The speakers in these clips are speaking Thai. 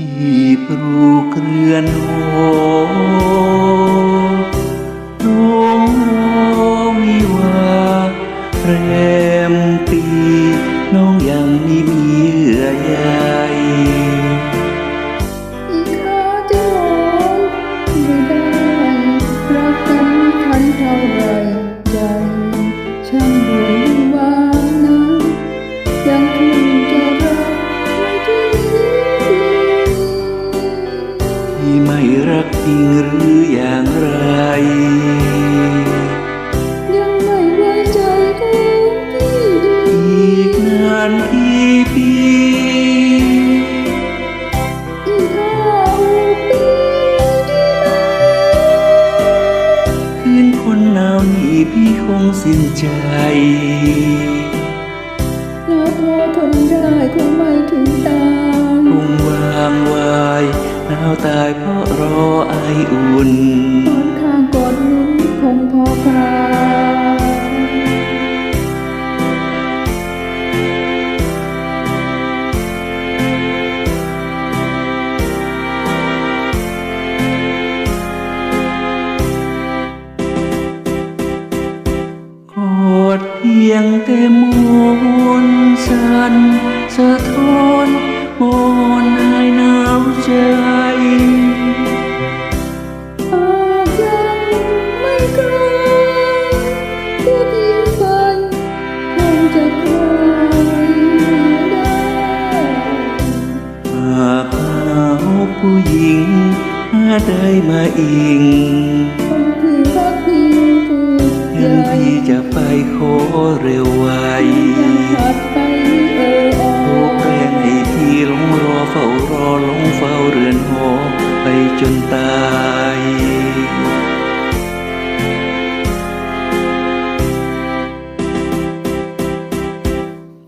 ที่ปลูกเรือนโลุงนอวิวาแรมปี น้องยังมีเยื่อใย รักจริงหรืออย่างไร ยังไม่ไว้ใจของพี่อีกนานกี่ปีอีกห้าหกปีที่มาคืนคนหนาวนี้พี่คงสิ้นใจแล้วพอทนได้คงไม่ถึงตาาวตายเพราะรอไออุ่นตอนข้างกอดลุ้นคงพอคลายกอดเพียงแต่มนสันสะท งมาได้มาอิงคนที่รักพี่ผูกใหยัญ่งพี่จะไปขอเร็วไวยังขาดไปเอออโอ้แรงให้พี่หลงรอเฝ้ารอหลงเฝ้าเรือนหอไปจนตาย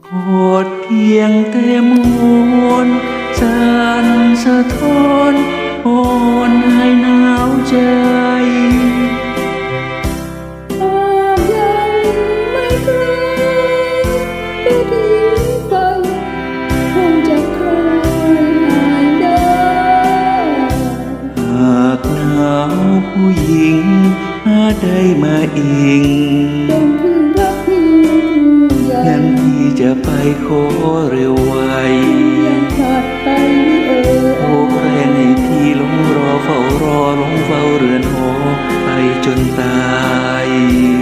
กอดเพียงแต่มวนสันสะท้อน อ่อนให้หนาวใจอาจยังไม่เพื่อเพียงฝันคงจะคลายหาได้หากหนาวผู้หญิงมาได้มาอิงต้องาย